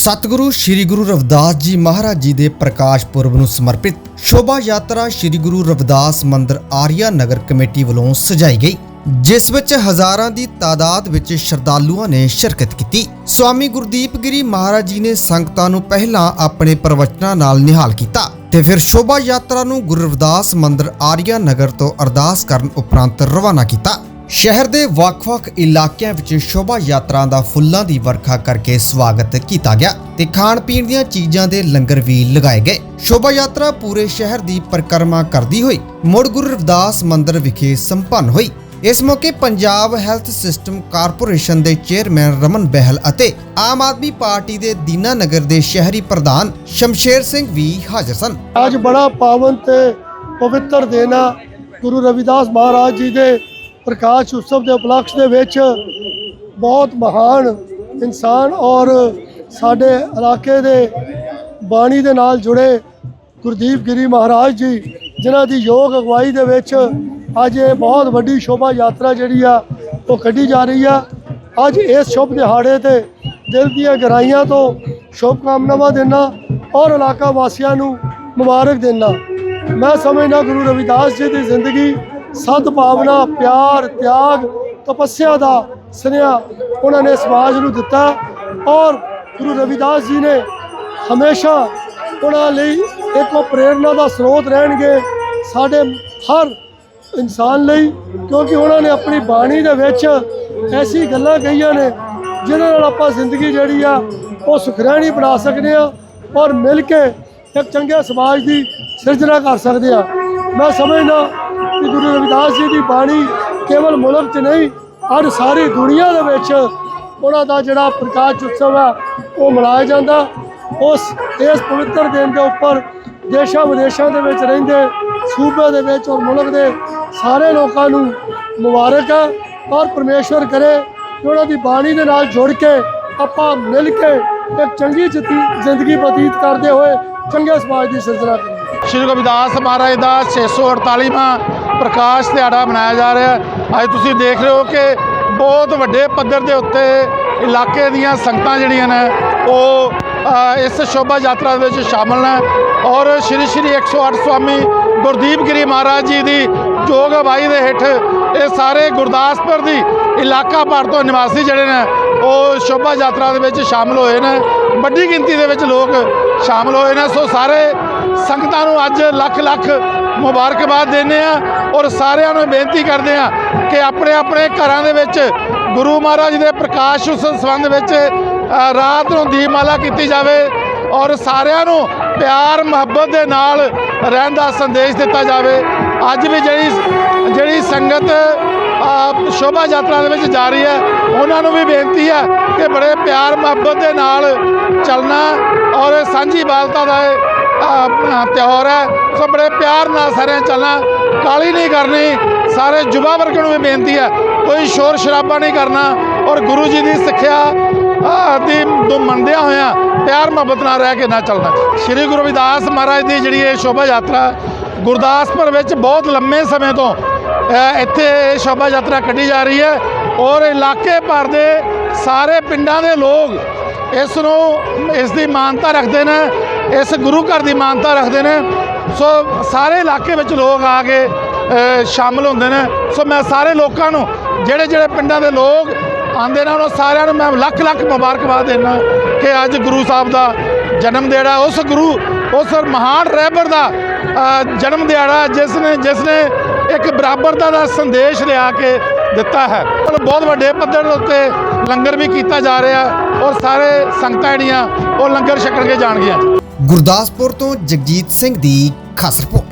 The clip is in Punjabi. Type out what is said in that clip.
ਸਤਿਗੁਰੂ ਸ੍ਰੀ ਗੁਰੂ ਰਵਿਦਾਸ ਜੀ ਮਹਾਰਾਜ ਜੀ ਦੇ ਪ੍ਰਕਾਸ਼ ਪੁਰਬ ਨੂੰ ਸਮਰਪਿਤ ਸ਼ੋਭਾ ਯਾਤਰਾ ਸ੍ਰੀ ਗੁਰੂ ਰਵਿਦਾਸ ਮੰਦਿਰ ਆਰੀਆ ਨਗਰ ਕਮੇਟੀ ਵੱਲੋਂ ਸਜਾਈ ਗਈ, ਜਿਸ ਵਿੱਚ ਹਜ਼ਾਰਾਂ ਦੀ ਤਾਦਾਦ ਵਿੱਚ ਸ਼ਰਧਾਲੂਆਂ ਨੇ ਸ਼ਿਰਕਤ ਕੀਤੀ। ਸਵਾਮੀ ਗੁਰਦੀਪ ਗਿਰੀ ਮਹਾਰਾਜ ਜੀ ਨੇ ਸੰਗਤਾਂ ਨੂੰ ਪਹਿਲਾਂ ਆਪਣੇ ਪ੍ਰਵਚਨਾਂ ਨਾਲ ਨਿਹਾਲ ਕੀਤਾ ਤੇ ਫਿਰ ਸ਼ੋਭਾ ਯਾਤਰਾ ਨੂੰ ਗੁਰੂ ਰਵਿਦਾਸ ਮੰਦਿਰ ਆਰੀਆ ਨਗਰ ਤੋਂ ਅਰਦਾਸ ਕਰਨ ਉਪਰੰਤ ਰਵਾਨਾ ਕੀਤਾ। ਸ਼ਹਿਰ ਦੇ ਵੱਖ-ਵੱਖ ਇਲਾਕਿਆਂ ਵਿੱਚ ਸ਼ੋਭਾ ਯਾਤਰਾ ਦਾ ਫੁੱਲਾਂ ਦੀ ਵਰਖਾ ਕਰਕੇ ਸਵਾਗਤ ਕੀਤਾ ਗਿਆ ਤੇ ਖਾਣ-ਪੀਣ ਦੀਆਂ ਚੀਜ਼ਾਂ ਦੇ ਲੰਗਰ ਵੀ ਲਗਾਏ ਗਏ। ਸ਼ੋਭਾ ਯਾਤਰਾ ਪੂਰੇ ਸ਼ਹਿਰ ਦੀ ਪਰਿਕਰਮਾ ਕਰਦੀ ਹੋਈ ਮੁੜ ਗੁਰੂ ਰਵਿਦਾਸ ਮੰਦਿਰ ਵਿਖੇ ਸੰਪੰਨ ਹੋਈ। ਇਸ ਮੌਕੇ ਪੰਜਾਬ ਹੈਲਥ ਸਿਸਟਮ ਕਾਰਪੋਰੇਸ਼ਨ ਦੇ ਚੇਅਰਮੈਨ ਰਮਨ ਬਹਿਲ ਅਤੇ ਆਮ ਆਦਮੀ ਪਾਰਟੀ ਦੇ ਦੀਨਾ ਨਗਰ ਦੇ ਸ਼ਹਿਰੀ ਪ੍ਰਧਾਨ ਸ਼ਮਸ਼ੇਰ ਸਿੰਘ ਵੀ ਹਾਜ਼ਰ ਸਨ। ਅੱਜ ਬੜਾ ਪਾਵਨ ਤੇ ਪਵਿੱਤਰ ਦੇਣਾ ਗੁਰੂ ਰਵਿਦਾਸ ਮਹਾਰਾਜ ਜੀ ਦੇ ਪ੍ਰਕਾਸ਼ ਉਤਸਵ ਦੇ ਉਪਲਕਸ਼ ਦੇ ਵਿੱਚ ਬਹੁਤ ਮਹਾਨ ਇਨਸਾਨ ਔਰ ਸਾਡੇ ਇਲਾਕੇ ਦੇ ਬਾਣੀ ਦੇ ਨਾਲ ਜੁੜੇ ਗੁਰਦੀਪ ਗਿਰੀ ਮਹਾਰਾਜ ਜੀ, ਜਿਨ੍ਹਾਂ ਦੀ ਯੋਗ ਅਗਵਾਈ ਦੇ ਵਿੱਚ ਅੱਜ ਇਹ ਬਹੁਤ ਵੱਡੀ ਸ਼ੋਭਾ ਯਾਤਰਾ ਜਿਹੜੀ ਆ, ਉਹ ਕੱਢੀ ਜਾ ਰਹੀ ਆ। ਅੱਜ ਇਸ ਸ਼ੁਭ ਦਿਹਾੜੇ ਤੇ ਦਿਲ ਦੀਆਂ ਗਹਿਰਾਈਆਂ ਤੋਂ ਸ਼ੁਭ ਕਾਮਨਾਵਾਂ ਦੇਣਾ ਔਰ ਇਲਾਕਾ ਵਾਸੀਆਂ ਨੂੰ ਮੁਬਾਰਕ ਦੇਣਾ ਮੈਂ ਸਮਝਦਾ ਗੁਰੂ ਰਵਿਦਾਸ ਜੀ ਦੀ ਜ਼ਿੰਦਗੀ ਸਤ ਭਾਵਨਾ, ਪਿਆਰ, ਤਿਆਗ, ਤਪੱਸਿਆ ਦਾ ਸੁਨੇਹਾ ਉਹਨਾਂ ਨੇ ਸਮਾਜ ਨੂੰ ਦਿੱਤਾ ਔਰ ਗੁਰੂ ਰਵਿਦਾਸ ਜੀ ਨੇ ਹਮੇਸ਼ਾ ਉਹਨਾਂ ਲਈ ਇੱਕ ਉਹ ਪ੍ਰੇਰਣਾ ਦਾ ਸਰੋਤ ਰਹਿਣਗੇ ਸਾਡੇ ਹਰ ਇਨਸਾਨ ਲਈ, ਕਿਉਂਕਿ ਉਹਨਾਂ ਨੇ ਆਪਣੀ ਬਾਣੀ ਦੇ ਵਿੱਚ ਐਸੀ ਗੱਲਾਂ ਕਹੀਆਂ ਨੇ ਜਿਹਨਾਂ ਨਾਲ ਆਪਾਂ ਜ਼ਿੰਦਗੀ ਜਿਹੜੀ ਆ, ਉਹ ਸੁਖਰੈਣੀ ਬਣਾ ਸਕਦੇ ਆ ਔਰ ਮਿਲ ਕੇ ਇੱਕ ਚੰਗੇ ਸਮਾਜ ਦੀ ਸਿਰਜਣਾ ਕਰ ਸਕਦੇ ਆ ਮੈਂ ਸਮਝਦਾ ਕਿ ਗੁਰੂ ਰਵਿਦਾਸ ਜੀ ਦੀ ਬਾਣੀ ਕੇਵਲ ਮੁਲਕ 'ਚ ਨਹੀਂ ਅੱਜ ਸਾਰੀ ਦੁਨੀਆ ਦੇ ਵਿੱਚ ਉਹਨਾਂ ਦਾ ਜਿਹੜਾ ਪ੍ਰਕਾਸ਼ ਉਤਸਵ ਆ, ਉਹ ਮਨਾਇਆ ਜਾਂਦਾ। ਉਸ, ਇਸ ਪਵਿੱਤਰ ਦਿਨ ਦੇ ਉੱਪਰ ਦੇਸ਼ਾਂ ਵਿਦੇਸ਼ਾਂ ਦੇ ਵਿੱਚ ਰਹਿੰਦੇ, ਸੂਬੇ ਦੇ ਵਿੱਚ ਔਰ ਮੁਲਕ ਦੇ ਸਾਰੇ ਲੋਕਾਂ ਨੂੰ ਮੁਬਾਰਕ ਹੈ। ਔਰ ਪਰਮੇਸ਼ਵਰ ਕਰੇ ਕਿ ਉਹਨਾਂ ਦੀ ਬਾਣੀ ਦੇ ਨਾਲ ਜੁੜ ਕੇ ਆਪਾਂ ਮਿਲ ਕੇ ਇੱਕ ਚੰਗੀ ਜਿੱਤੀ- ਜ਼ਿੰਦਗੀ ਬਤੀਤ ਕਰਦੇ ਹੋਏ ਚੰਗੇ ਸਮਾਜ ਦੀ ਸਿਰਜਣਾ ਕਰੀਏ। ਸ਼੍ਰੀ ਰਵਿਦਾਸ ਮਹਾਰਾਜ ਦਾ 648ਵਾਂ ਪ੍ਰਕਾਸ਼ ਦਿਹਾੜਾ ਮਨਾਇਆ ਜਾ ਰਿਹਾ ਹੈ। ਅੱਜ ਤੁਸੀਂ ਦੇਖ ਰਹੇ ਹੋ ਕਿ ਬਹੁਤ ਵੱਡੇ ਪੱਧਰ ਦੇ ਉੱਤੇ ਇਲਾਕੇ ਦੀਆਂ ਸੰਗਤਾਂ ਜਿਹੜੀਆਂ ਨੇ, ਉਹ ਇਸ ਸ਼ੋਭਾ ਯਾਤਰਾ ਦੇ ਵਿੱਚ ਸ਼ਾਮਲ ਨੇ। ਔਰ ਸ਼੍ਰੀ ਸ਼੍ਰੀ 108 ਸਵਾਮੀ ਗੁਰਦੀਪ ਗਿਰੀ ਮਹਾਰਾਜ ਜੀ ਦੀ ਜੋਗ ਅਗਵਾਈ ਦੇ ਹੇਠ ਇਹ ਸਾਰੇ ਗੁਰਦਾਸਪੁਰ ਦੀ ਇਲਾਕਾ ਭਰ ਤੋਂ ਨਿਵਾਸੀ ਜਿਹੜੇ ਨੇ, ਉਹ ਸ਼ੋਭਾ ਯਾਤਰਾ ਦੇ ਵਿੱਚ ਸ਼ਾਮਲ ਹੋਏ ਨੇ। ਵੱਡੀ ਗਿਣਤੀ ਦੇ ਵਿੱਚ ਲੋਕ ਸ਼ਾਮਲ ਹੋਏ ਨੇ। ਸੋ ਸਾਰੇ ਸੰਗਤਾਂ ਨੂੰ ਅੱਜ ਲੱਖ ਲੱਖ ਮੁਬਾਰਕਬਾਦ ਦਿੰਦੇ ਆ ਔਰ ਸਾਰਿਆਂ ਨੂੰ ਬੇਨਤੀ ਕਰਦੇ ਆ ਕਿ ਆਪਣੇ ਆਪਣੇ ਘਰਾਂ ਦੇ ਵਿੱਚ ਗੁਰੂ ਮਹਾਰਾਜ ਦੇ ਪ੍ਰਕਾਸ਼ ਉਤਸਵ ਸੰਬੰਧ ਵਿੱਚ ਰਾਤ ਨੂੰ ਦੀਪਮਾਲਾ ਕੀਤੀ ਜਾਵੇ ਔਰ ਸਾਰਿਆਂ ਨੂੰ ਪਿਆਰ ਮੁਹੱਬਤ ਦੇ ਨਾਲ ਰਹਿਣ ਦਾ ਸੰਦੇਸ਼ ਦਿੱਤਾ ਜਾਵੇ। ਅੱਜ ਵੀ ਜਿਹੜੀ ਜਿਹੜੀ ਸੰਗਤ ਸ਼ੋਭਾ ਯਾਤਰਾ ਦੇ ਵਿੱਚ ਜਾ ਰਹੀ ਹੈ, ਉਹਨਾਂ ਨੂੰ ਵੀ ਬੇਨਤੀ ਹੈ ਕਿ ਬੜੇ ਪਿਆਰ ਮੁਹੱਬਤ ਦੇ ਨਾਲ ਚੱਲਣਾ ਔਰ ਸਾਂਝੀ ਬਾਲਤਾ ਦਾ ਇਹ ਤਿਉਹਾਰ ਹੈ। ਸੋ ਬੜੇ ਪਿਆਰ ਨਾਲ ਸਾਰਿਆਂ ਚੱਲਣਾ ਕਾਲੀ ਨਹੀਂ ਕਰਨੀ, ਸਾਰੇ ਯੁਵਾ ਵਰਗ ਨੂੰ ਵੀ ਬੇਨਤੀ ਹੈ, ਕੋਈ ਸ਼ੋਰ ਸ਼ਰਾਬਾ ਨਹੀਂ ਕਰਨਾ ਔਰ ਗੁਰੂ ਜੀ ਦੀ ਸਿੱਖਿਆ ਦੀ ਤੋਂ ਮੰਨਦਿਆਂ ਹੋਇਆਂ ਪਿਆਰ ਮੁਹੱਬਤ ਨਾਲ ਰਹਿ ਕੇ ਨਾ ਚੱਲਣਾ। ਸ਼੍ਰੀ ਗੁਰੂ ਰਵਿਦਾਸ ਮਹਾਰਾਜ ਦੀ ਜਿਹੜੀ ਇਹ ਸ਼ੋਭਾ ਯਾਤਰਾ ਗੁਰਦਾਸਪੁਰ ਵਿੱਚ ਬਹੁਤ ਲੰਮੇ ਸਮੇਂ ਤੋਂ ਇੱਥੇ ਇਹ ਸ਼ੋਭਾ ਯਾਤਰਾ ਕੱਢੀ ਜਾ ਰਹੀ ਹੈ ਔਰ ਇਲਾਕੇ ਭਰ ਦੇ ਸਾਰੇ ਪਿੰਡਾਂ ਦੇ ਲੋਕ ਇਸ ਨੂੰ ਇਸ ਦੀ ਮਾਨਤਾ ਰੱਖਦੇ ਨੇ ਇਸ ਗੁਰੂ ਘਰ ਦੀ ਮਾਨਤਾ ਰੱਖਦੇ ਨੇ। ਸੋ ਸਾਰੇ ਇਲਾਕੇ ਵਿੱਚ ਲੋਕ ਆ ਕੇ ਅ, ਸ਼ਾਮਲ ਹੁੰਦੇ ਨੇ। ਸੋ ਮੈਂ ਸਾਰੇ ਲੋਕਾਂ ਨੂੰ ਜਿਹੜੇ ਜਿਹੜੇ ਪਿੰਡਾਂ ਦੇ ਲੋਕ ਆਉਂਦੇ ਨੇ ਉਹਨਾਂ ਸਾਰਿਆਂ ਨੂੰ ਮੈਂ ਲੱਖ ਲੱਖ ਮੁਬਾਰਕਬਾਦ ਦਿੰਦਾ ਕਿ ਅੱਜ ਗੁਰੂ ਸਾਹਿਬ ਦਾ ਜਨਮ ਦਿਹਾੜਾ ਉਸ ਗੁਰੂ ਉਸ ਮਹਾਨ ਰਹਿਬਰ ਦਾ ਜਨਮ ਦਿਹਾੜਾ ਜਿਸ ਨੇ ਜਿਸ ਨੇ ਇੱਕ ਬਰਾਬਰਤਾ ਦਾ ਸੰਦੇਸ਼ ਲਿਆ ਕੇ ਦਿੱਤਾ ਹੈ। ਮਤਲਬ ਬਹੁਤ ਵੱਡੇ ਪੱਧਰ ਦੇ ਉੱਤੇ ਲੰਗਰ ਵੀ ਕੀਤਾ ਜਾ ਰਿਹਾ ਔਰ ਸਾਰੇ ਸੰਗਤਾਂ ਜਿਹੜੀਆਂ, ਉਹ ਲੰਗਰ ਛਕਣ ਕੇ ਜਾਣਗੀਆਂ। ਗੁਰਦਾਸਪੁਰ ਤੋਂ ਜਗਜੀਤ ਸਿੰਘ ਦੀ ਖਾਸ ਰਿਪੋਰਟ।